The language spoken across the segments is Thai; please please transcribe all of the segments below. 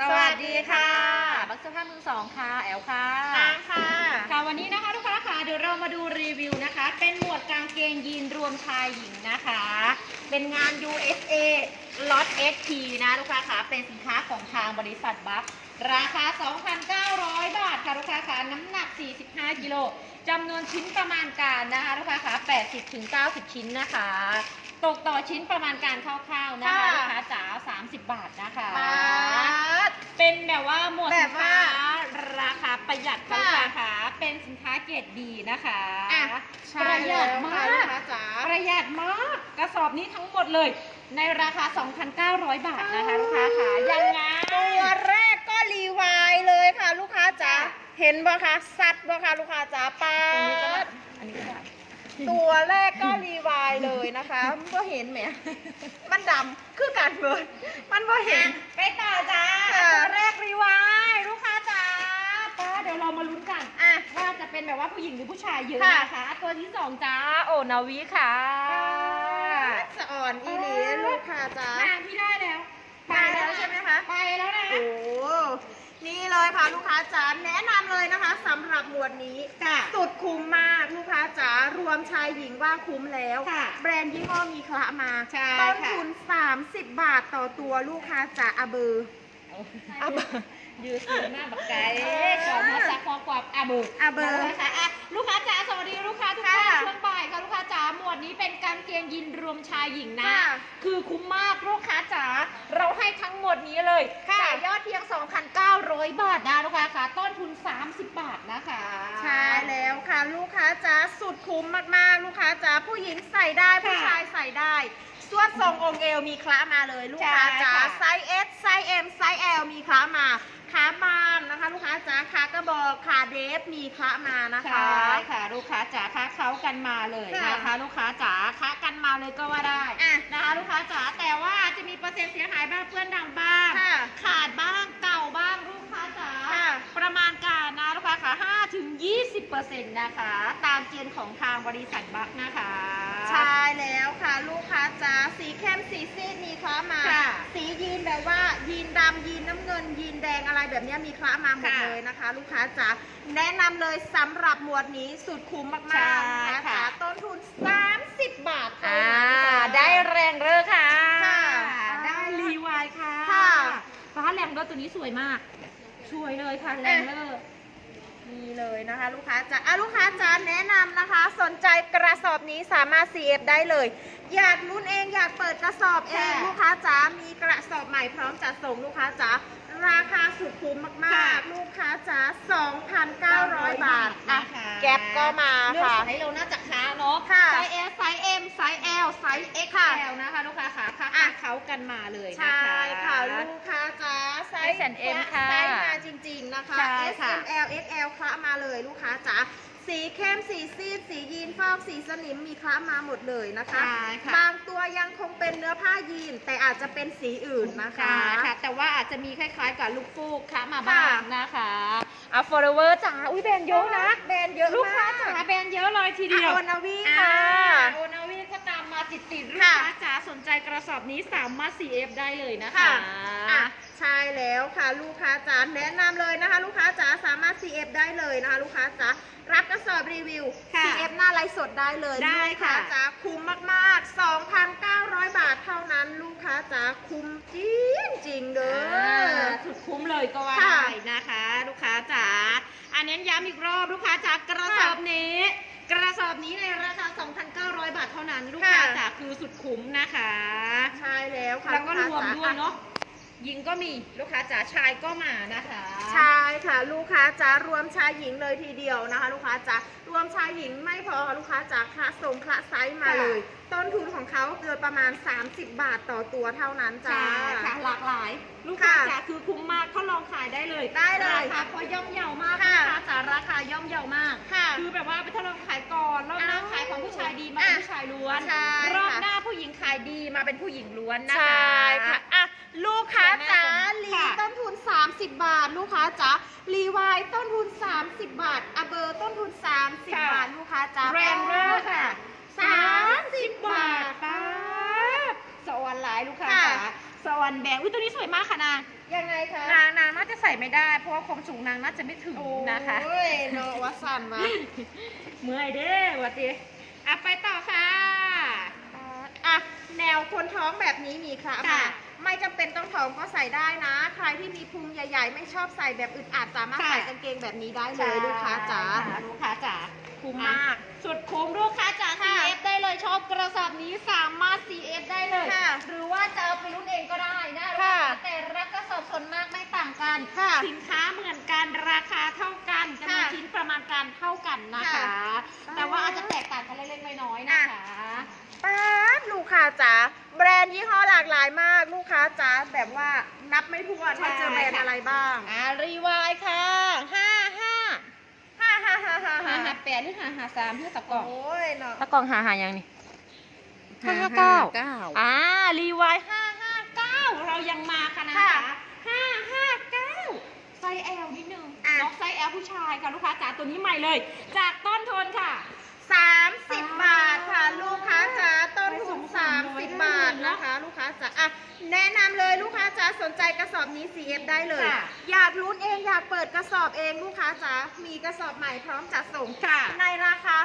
สวัสดีค่ะ บักเสื้อผ้ามือสองค่ะ แอลค่ะตามค่ะ ค่ะ วันนี้นะคะลูกค้าค่ะเดี๋ยวเรามาดูรีวิวนะคะ เป็นหมวดกางเกงยีนรวมชายหญิงนะคะ เป็นงาน USA Lot XP นะลูกค้าค่ะ เป็นสินค้าของทางบริษัทบัคราคา 2,900 บาทค่ะลูกค้าค่ะ น้ำหนัก 45 กิโลจำนวนชิ้นประมาณการนะคะลูกค้าค่ะ80ถึง90 ชิ้นนะคะ ตกต่อชิ้นประมาณการคร่าวๆนะคะค่ะลูกค้าจ๋า30 บาทนะคะมาด เป็นแบบว่าหมวดแบสิบนว่าค้าราคาประหยัดค่ะค่ะลูกค้าค่ะเป็นสินค้าเกรดดีนะคะอะประหยัดมากใช่แล้วค่ะลูกค้าจ๋าประหยัดมากกระสอบนี้ทั้งหมดเลย ในราคา 2,900 บาทนะคะลูกค้าค่ะยังไงตัวแรกก็รีวายเลยค่ะ ลูกค้าจ๋าค่ะเห็นบ่คะซัดบ่คะลูกค้าจ๋าปาตรงนี้ก็ได้ดอันนี้ก็ได้ ตัวแรกก็รีวายเลยนะคะก็เห็นไหมมันดำคือการเบิร์มันบ่เห็นไปต่อจ้าค่ะตัวแรกรีวายลูกค้าจ๋าป้าเดี๋ยวเรามาลุ้นกันอะว่าจะเป็นแบบว่าผู้หญิงหรือผู้ชายเยอะค่ะนะคะ ตัวที่สองจ้าโอนาวิค่ะสะอ่อนอีหลีลูกค้าจ๋านางที่ได้แล้ว ไปแล้วใช่ไหมคะ ไปแล้วนะโอ้ นี่เลยค่ะลูกค้าจ๋าแนะนำเลยนะคะสำหรับหมวดนี้ ค่ะ สุดคุ้มมากลูกค้าจ๋ารวมชายหญิงว่าคุ้มแล้ว ค่ะแบรนด์ยี่ห้อมีคละมาใช่ต้นค่ะ ทุน30 บาทต่อตัวลูกค้าจ๋าอาเบอร์อาเบอร์ยืดซื้อหน้าบักไก่ก่อนมาสักคอกวาบอาเบอร์อาเบอร์นะคะอะลูกค้าจ๋าสวัสดีลูกค้าทุกท่านค่ะ ช่วง นี้เป็นกางเกงยีนรวมชายหญิงนะ ค่ะคือคุ้มมากลูกค้าจ๋า เราให้ทั้งหมดนี้เลยค่ะ จ่ายยอดเพียง 2,900 บาทนะลูกค้าค่ะต้นทุน 30 บาทนะคะใช่แล้วค่ะ ลูกค้าจ๋าสุดคุ้มมากๆ ลูกค้าจ๋าผู้หญิงใส่ได้ผู้ชายใส่ได้ส่ วนทรงองค์เอวมีคละมาเลยลูกค้าจ๋าไซส์ S ไซส์ M ไซส์ L มีคละมาขาบานนะคะ ลูกค้าจ๋าขากระบอกขาเดฟมีคละมานะคะใช่ค่ะ ลูกค้าจ๋าค้าเขากันมาเลยค่ะนะคะ ลูกค้าจ๋าค้ากันมาเลยก็ว่าได้อะนะคะ ลูกค้าจ๋าแต่ว่าจะมีเปอร์เซ็นต์เสียหายบ้างเพื่อนดังบ้าง ค่ะ ขาดบ้างเก่าบ้างลูกค้าจ๋า ค่ะ ประมาณการนะลูกค้าค่ะ5ถึง 20เปอร์เซ็นต์นะคะ ตามเกณฑ์ของทางบริษัทบัคนะคะ ใช่แล้วค่ะ ลูกค้าจ๋าสีเข้มสีซีดมีคละมา ค่ะสียีนแบบว่ายีนดำยีนน้ำเงิน ยีนแดงอะไรแบบเนี้ยมีคละมาหมดค่ะเลยนะคะ ลูกค้าจ๋าแนะนำเลยสำหรับหมวดนี้สุดคุ้มมากใช่ๆนะคะค่ะจ๋าต้นทุน 30 บาทเท่าอ่านั้นค่ะได้แรงเรอค่ะค่ะได้รีวายค่ะค่ะฟ้าแรงเรอตัวนี้สวยมาก สวยเลยค่ะแรงเรอ นี่เลยนะคะลูกค้าจ๋าอะลูกค้าจ๋าแนะนำนะคะ สนใจกระสอบนี้สามารถ CF ได้เลย อยากรุ่นเองอยากเปิดกระสอบเองค่ะลูกค้าจ๋ามีกระสอบใหม่พร้อมจัดส่งลูกค้าจ๋าราคาสุดคุ้มมากๆลูกค้าจ๋า2,900 บาทอะนะคะ แก๊ปก็มาเลือกค่ะ ไซส์เราน่าจะค้าเนาะค่ะไซส์ S ไซส์ M ไซส์ L ไซส์ ค่ะ XL นะคะลูกค้าขาค่ะอะ เขากันมาเลยนะใช่คะค่ะลูกค้าจ๋าไซส์ S&M ค่ะไซส์มาจริงๆนะคะ ใช่ S ค่ะ M L X L คละมาเลยลูกค้าจ๋าสีเข้มสีซีดสียีนฟอกสีสนิมมีคละมาหมดเลยนะคะ ใช่ค่ะ บางตัวยังคงเป็นเนื้อผ้ายีน แต่อาจจะเป็นสีอื่นนะคะใช่ค่ะ แต่ว่าอาจจะมีคล้ายๆกับลูกฟูกค้ามาค่ะบ้างนะคะ อะ forever จ๋าอุ้ยแบรนด์เยอะนะ แบรนด์เยอะลูกค้ามกจ๋าแบรนด์เยอะเลยทีเดียวอะโอนาวีอ่าค่ะโอนาวีก็ตามมาติดติดๆลูกค่ะค้าจ๋าสนใจกระสอบนี้สามารถ CF ได้เลยนะคะค่ะอะใช่แล้วค่ะลูกค้าจ๋าแนะนำเลยนะคะ ลูกค้าจ๋าสามารถ CF ได้เลยนะคะ ลูกค้าจ๋ารับกระสอบรีวิวค่ะ CF หน้าไลฟ์สดได้เลยได้ลูกค้าค่ะจ๋าคุ้มมากๆ 2,900 บาทเท่านั้น ลูกค้าจ๋าคุ้มจริงจริงๆเด้อ่าอสุดคุ้มเลยก็ว่าค่ะได้นะคะ ลูกค้าจ๋าอันเน้น ย้ำอีกรอบลูกค้าจ๋ากระสอบนี้ กระสอบนี้ในราคา 2,900 บาทเท่านั้นลูกค้าค่ะจ๋าคือสุดคุ้มนะคะ ใช่แล้วค่ะแล้วก็รลูวมค้าด้วยจ๋าเนาะหญิงก็มีลูกค้าจ๋าชายก็มานะคะ ใช่ค่ะ ลูกค้าจ๋ารวมชายหญิงเลยทีเดียวนะคะ ลูกค้าจ๋ารวมชายหญิงไม่พอค่ะลูกค้าจ๋าคละส่งคละไซส์มาเลย ต้นทุนของเขาเกินประมาณ 30 บาทต่อตัวเท่านั้นจ้า ใช่ค่ะหลาก ลายลูกค้าค่ะจ๋าคือคุ้มมากทดลองขายได้เลยได้เลยราคาก็ย่อมเยาวมากค่ะ ลูกค้าจ๋าราคาย่อมเยาวมาก ค่ะ คือแบบว่าไปทดลองขายก่อนรอบหน้าอ้าวขายของผู้ชายดีมาเป็นอะผู้ชายล้วนใช่รอบค่ะ หน้าผู้หญิงขายดีมาเป็นผู้หญิงล้วนนะคะใช่ค่ะอะลูกค้าจ๋าค่ะลีต้นทุน 30 บาท ลูกค้าจ๋ารีวายต้นทุน 30 บาทอะเบอร์ต้นทุน 30ค่ะบาท ลูกค้าจ๋าแรงเรอค่ะ30บาทป้าบสวรรค์หลายลูกค้าค่ะจ๋า สวรรค์แบงค์อุ้ยตัวนี้สวยมากค่ะนางยังไงคะนางนางน่าจะใส่ไม่ได้ เพราะว่าความสูงนางน่าจะไม่ถึงนะคะโอ้ยเนาะวัดสันมาเมื่อยเด้วัดดีอะไปต่อค่ะอะแนวคนท้องแบบนี้มีค่ะค่ะไม่จำเป็นต้องท้องก็ใส่ได้นะ ใครที่มีพุงใหญ่ ๆ ไม่ชอบใส่แบบอึดอัดสามารถค่ะใส่กางเกงแบบนี้ได้เลยลูกค้าจ๋าค่ะลูกค้าจ๋าคุ้มมาก สุดคุ้มลูกค้าจ๋า ชอบกระสอบนี้สามารถ CF ได้เลย ค่ะหรือว่าจะเอาไปรุ่นเองก็ได้นะค่ะแต่ละกระสอบส่วนมากไม่ต่างกัน ค่ะสินค้าเหมือนกันราคาเท่ากันจำนวนค่ะชิ้นประมาณการเท่ากันนะคะ ค่ะแต่ว่าอาจจะแตกต่างกันเล็กๆน้อยๆนะคะ ป๊าบลูกค้าจ๋าแบรนด์ยี่ห้อหลากหลายมาก ลูกค้าจ๋าแบบว่านับไม่ถ้วนใช่ ว่าเจอแบรนด์ค่ะอะไรบ้างอ่ารีวายค่ะห้าห้าฮ่าฮ่าฮ่าฮ่าหาฮ่าหาแปดหรือหาหาสามเพื่อตะกล่องโอ้ยเนาะตะกล่องหาหายังนี่ ห้าห้าห้าเก้าเก้าอ่ารีวายห้าห้าเก้าเรายังมาค่ะนะค่ะห้าห้าเก้าไซส์ L นิดนึงอะน้องไซส์ L ผู้ชายค่ะลูกค้าจ๋าตัวนี้ใหม่เลย จากต้นทนค่ะสามสิบบาทค่ะลูกค้าจ๋า แนะนำเลยลูกค้าจ๋าสนใจกระสอบนี้ CF ได้เลย ค่ะอยากลุ้นเองอยากเปิดกระสอบเองลูกค้าจ๋ามีกระสอบใหม่พร้อมจัดส่งค่ะในราคา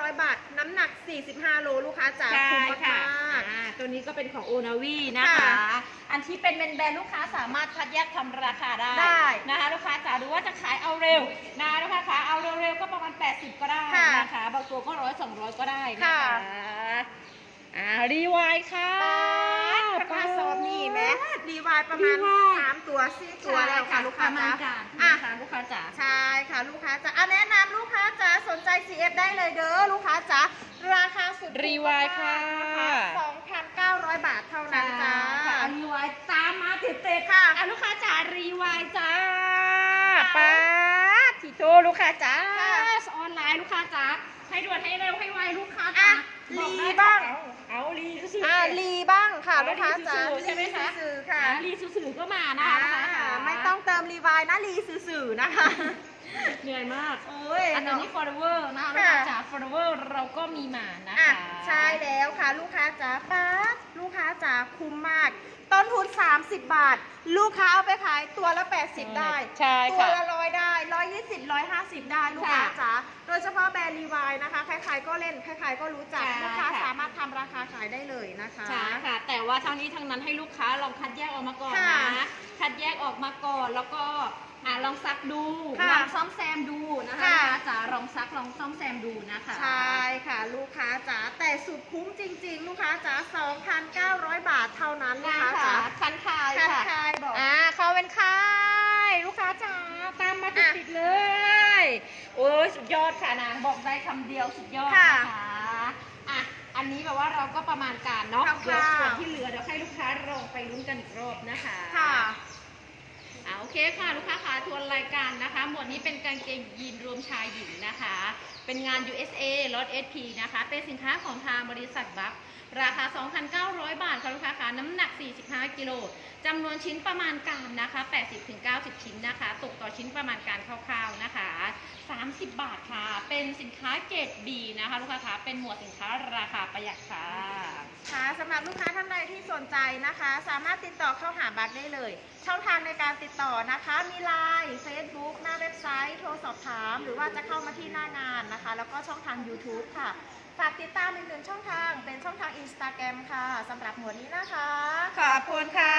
2,900 บาท น้ำหนัก 45 โลลูกค้าจ๋าใช่คุ้มค่ะมาก อ่าตัวนี้ก็เป็นของโอนาวีนะคะ ค่ะอันที่เป็นแบรนด์ลูกค้าสามารถคัดแยกทำราคาได้ได้นะคะลูกค้าจ๋าดูว่าจะขายเอาเร็วนะลูกค้าขาเอาเร็วๆก็ประมาณ 80 ก็ได้ค่ะนะคะบางตัวก็ร้อยสองร้อยก็ได้นะค่ะ คะอ่ารีวายค่ะกระสอบนี่ไหมรี วายประมาณรีวาย สามตัวสี่ตัวแล้วค่ะลูกค้าประมาณจ๋าการอะนะคะลูกค้าจ๋า ใช่ค่ะลูกค้าจ๋าอะแนะนำลูกค้าจ๋าสนใจ CF ได้เลยเด้อลูกค้าจ๋าราคาสุดคุ้มรีวายค่ะมากๆนะคะ2,900บาทเท่านั้นจ้า ค่ะรีวายตามมาติดเตะค่ะ อะลูกค้าจ๋ารีวายจ้าค่ะป้าดทีโตลูกค้าจ๋าค่ะ ออนไลน์ลูกค้าจ๋า ให้ด่วนให้เร็วให้ไวลูกค้าอะจ๋าบอกได้ลีบ้าง เอาเอาลีซื่อๆอ่าลีบ้างค่ะอ๋อลูกค้าจ๋าลีซื่อๆใช่ไหมคะลีซื่อๆค่ะอะลีซื่อๆก็มานะอ่าคะลูกค้าจ๋าไม่ต้องเติมรีวายนะลีซื่อๆนะคะ เหนื่อยมากโอ้ยอันเนาะ นี้ forever นะคะลูกค่ะ ค้าจ๋า forever เราก็มีมานะอะคะ ใช่แล้วค่ะ ลูกค้าจ๋าป๊าดลูกค้าจ๋าคุ้มมาก ต้นทุน 30 บาท ลูกค้าเอาไปขายตัวละ 80 ได้ใช่ตัวค่ะละร้อยได้120 150ได้ลูกค้าค่ะจ๋าโดยเฉพาะแบรนด์รีวายนะคะใครๆก็เล่นใครๆก็รู้จักใช่ลูกค้าค่ะ สามารถทำราคาขายได้เลยนะคะ ใช่ค่ะ แต่ว่าทั้งนี้ทั้งนั้นให้ลูกค้าลองคัดแยกออกมาก่อนค่ะนะ คัดแยกออกมาก่อนแล้วก็ อะลองซักดูค่ะลองซ่อมแซมดูนะคะค่ะ ลูกค้าจ๋าลองซักลองซ่อมแซมดูนะคะ ใช่ค่ะลูกค้าจ๋าแต่สุดคุ้มจริง ๆ ลูกค้าจ๋า2,900 บาทเท่านั้นลูกนะค้าคะจ๋าคันคายคันค่ะคายบอก อ่าเข้าเป็นคายลูกค้าจ๋าตามมาติดๆเลย โอ้ยสุดยอดค่ะนางบอกได้คำเดียวสุดยอดค่ะนะคะอะ อันนี้แบบว่าเราก็ประมาณการเนาะคร่าวๆ เดี๋ยวส่วนที่เหลือเดี๋ยวให้ลูกค้าลองไปลุ้นกันอีกรอบนะคะ ค่ะอ่าโอ เคค่ะลูกค้าขาทวนรายการนะคะ หมวดนี้เป็นกางเกงยีนรวมชายหญิงนะคะ เป็นงาน USA ลด SP นะคะ เป็นสินค้าของทางบริษัทบัคราคา 2,900 บาทค่ะลูกค้าขาน้ำหนัก 45 กิโลจำนวนชิ้นประมาณการนะคะ 80-90 ชิ้นนะคะ ตกต่อชิ้นประมาณการคร่าวๆนะคะ 30 บาทค่ะ เป็นสินค้าเกรด B นะคะลูกค้าขาเป็นหมวดสินค้าราคาประหยัดค่ะ ค่ะสำหรับลูกค้าท่านใดที่สนใจนะคะ สามารถติดต่อเข้าหาบัตรได้เลย ช่องทางในการติดต่อนะคะ มีไลน์ Facebook หน้าเว็บไซต์ โทรสอบถาม หรือว่าจะเข้ามาที่หน้างานนะคะ แล้วก็ช่องทาง YouTube ค่ะ ฝากติดตามอีกหนึ่งช่องทางเป็นช่องทาง Instagram ค่ะสำหรับหมวดนี้นะคะ ขอบคุณค่ะ